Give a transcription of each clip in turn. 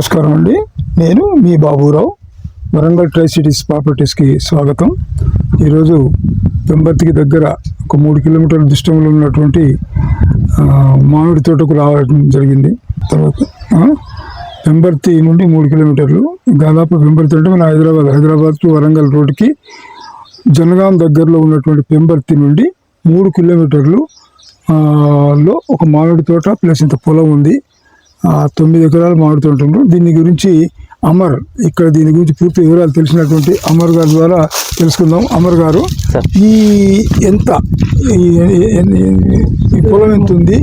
నమస్కారం అండి. నేను మీ బాబురావు. వరంగల్ ట్రై సిటీస్ ప్రాపర్టీస్కి స్వాగతం. ఈరోజు పెంబర్తికి దగ్గర ఒక మూడు కిలోమీటర్ల దృష్టంలో ఉన్నటువంటి మామిడి తోటకు రావడం జరిగింది. తర్వాత పెంబర్తి నుండి మూడు కిలోమీటర్లు. దాదాపు పెంబర్తి అంటే మన హైదరాబాద్ హైదరాబాద్ టు వరంగల్ రోడ్డుకి జనగాం దగ్గరలో ఉన్నటువంటి పెంబర్తి నుండి మూడు కిలోమీటర్లు లో ఒక మామిడి తోట ప్లస్ ఇంత పొలం ఉంది. తొమ్మిది ఎకరాలు మామిడి దీని గురించి అమర్ ఇక్కడ దీని గురించి పూర్తి వివరాలు తెలిసినటువంటి అమర్ గారి ద్వారా తెలుసుకుందాం. అమర్ గారు. ఈ ఎంత ఈ- పొలం ఎంత ఉంది?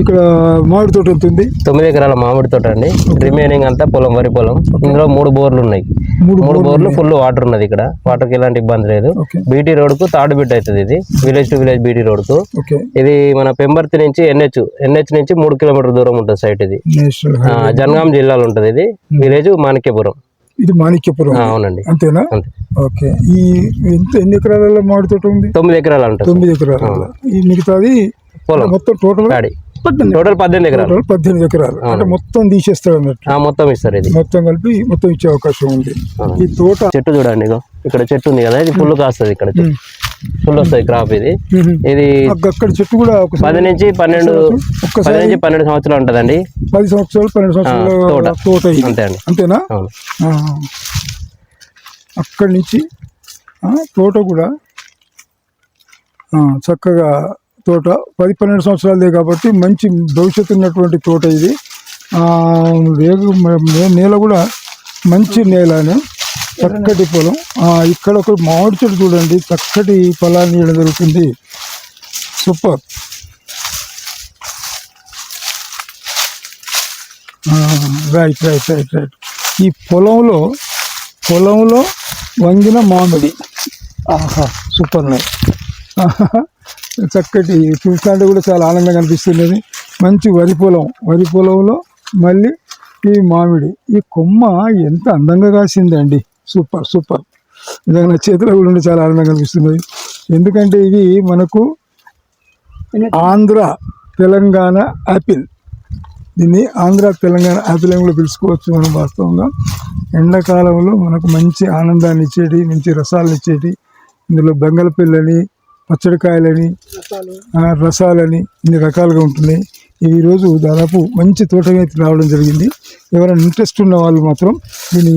ఇక్కడ మామిడి తోట ఎంత ఉంది? తొమ్మిది ఎకరాల మామిడి తోట అండి. రిమైనింగ్ అంతా పొలం వరి పొలం. ఇందులో మూడు బోర్లు ఉన్నాయి. మూడు బోర్లు ఫుల్ వాటర్ ఉన్నది ఇక్కడ. వాటర్కి ఎలాంటి ఇబ్బంది లేదు. బీటీ రోడ్కు తాడు బిడ్ అవుతుంది ఇది. విలేజ్ టు విలేజ్ బీటీ రోడ్కు ఓకే. ఇది మన పెంబర్తి నుంచి ఎన్హెచ్ ఎన్హెచ్ నుంచి మూడు కిలోమీటర్ దూరం ఉంటుంది సైట్ ఇది. జనగాం జిల్లాలో ఉంటుంది ఇది. విలేజ్ మాణిక్యపురం. ఇది మాణిక్యపురం. అవునండి. అంతేనా? అంతే. ఓకే. ఈ ఎంత ఎన్ని ఎకరాల మామిడి తోట ఉంది? తొమ్మిది ఎకరాలు ఉంటుంది తొమ్మిది ఎకరాల. ఈ మిగతాది పొలం. మొత్తం టోటల్ టోటల్ పద్దెనిమిది ఎకరాలు. టోటల్ పద్దెనిమిది ఎకరాలు. అంటే మొత్తం తీసేస్తాడు అన్నట్టు. ఆ, మొత్తం ఇస్తారు ఇది. మొత్తం కలిపి మొత్తం ఇచ్చే అవకాశం ఉంది. ఈ తోట చెట్టు చూడండి ఇక్కడ చెట్టు ఉంది కదా ఇది ఫుల్ కాస్తుంది ఇక్కడ. ఫుల్ వస్తుంది క్రాప్ ఇది. ఇది చెట్టు కూడా పది నుంచి పన్నెండు పది నుంచి పన్నెండు సంవత్సరాలు ఉంటుందండి. పది సంవత్సరాలు పన్నెండు సంవత్సరాల తోట. అంతే అండి. అంతేనా. అక్కడి నుంచి తోట కూడా చక్కగా తోట. పది పన్నెండు సంవత్సరాలదే కాబట్టి మంచి భవిష్యత్తు ఉన్నటువంటి తోట ఇది. నే- నేల కూడా మంచి నేలనే. చక్కటి పొలం. ఇక్కడ ఒక మామిడి చెట్టు చూడండి. చక్కటి పొలాన్ని ఇవ్వడం జరుగుతుంది super. Right right right right. ఈ పొలంలో పొలంలో వంగిన మామిడి. ఆహా సూపర్ నైట్ చక్కటి చూస్తుంటే కూడా చాలా ఆనందంగా అనిపిస్తున్నది. మంచి వరి పొలం. వరి పొలంలో మళ్ళీ ఈ మామిడి. ఈ కొమ్మ ఎంత అందంగా కాసిందండి. Super super. నిజంగా నా చేతిలో కూడా ఉండి చాలా ఆనందంగా అనిపిస్తున్నది ఎందుకంటే ఇవి మనకు ఆంధ్ర తెలంగాణ యాపిల్ దీన్ని ఆంధ్ర తెలంగాణ యాపిల్ అని కూడా పిలుచుకోవచ్చు మనం వాస్తవంగా. ఎండాకాలంలో మనకు మంచి ఆనందాన్ని ఇచ్చేటి మంచి రసాలను ఇచ్చేటి ఇందులో బెంగళపిల్లని పచ్చడికాయలని రసాలని ఇన్ని రకాలుగా ఉంటున్నాయి. ఇవి ఈరోజు దాదాపు మంచి తోటగా అయితే రావడం జరిగింది. ఎవరైనా ఇంట్రెస్ట్ ఉన్న వాళ్ళు మాత్రం దీన్ని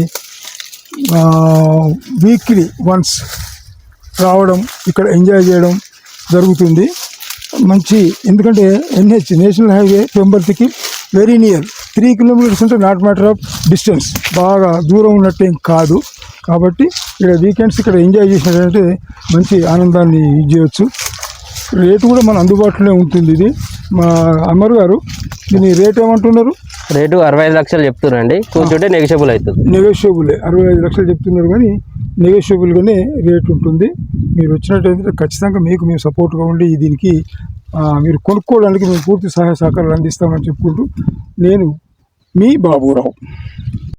వీక్లీ వన్స్ రావడం ఇక్కడ ఎంజాయ్ చేయడం జరుగుతుంది. మంచి ఎందుకంటే ఎన్హెచ్ నేషనల్ హైవే పెంబర్తికి వెరీ నియర్ త్రీ కిలోమీటర్స్ అంటే నాట్ మ్యాటర్ ఆఫ్ డిస్టెన్స్ బాగా దూరం ఉన్నట్టేం కాదు. కాబట్టి ఇక్కడ వీకెండ్స్ ఇక్కడ ఎంజాయ్ చేసినట్టయితే మంచి ఆనందాన్ని ఇది చేయొచ్చు. రేటు కూడా మన అందుబాటులోనే ఉంటుంది ఇది. మా అమర్ గారు దీని రేట్ ఏమంటున్నారు? రేటు అరవై ఐదు లక్షలు చెప్తున్నారండి. కూర్చుంటే నెగిషియబుల్ అవుతుంది. నెగోషియబులే అరవై ఐదు లక్షలు చెప్తున్నారు కానీ నెగోషియబుల్గానే రేట్ ఉంటుంది. మీరు వచ్చినట్టయితే ఖచ్చితంగా మీకు మేము సపోర్ట్గా ఉండి దీనికి మీరు కొనుక్కోవడానికి మేము పూర్తి సహాయ సహకారాలు అందిస్తామని చెప్పుకుంటూ నేను మీ బాబురావు.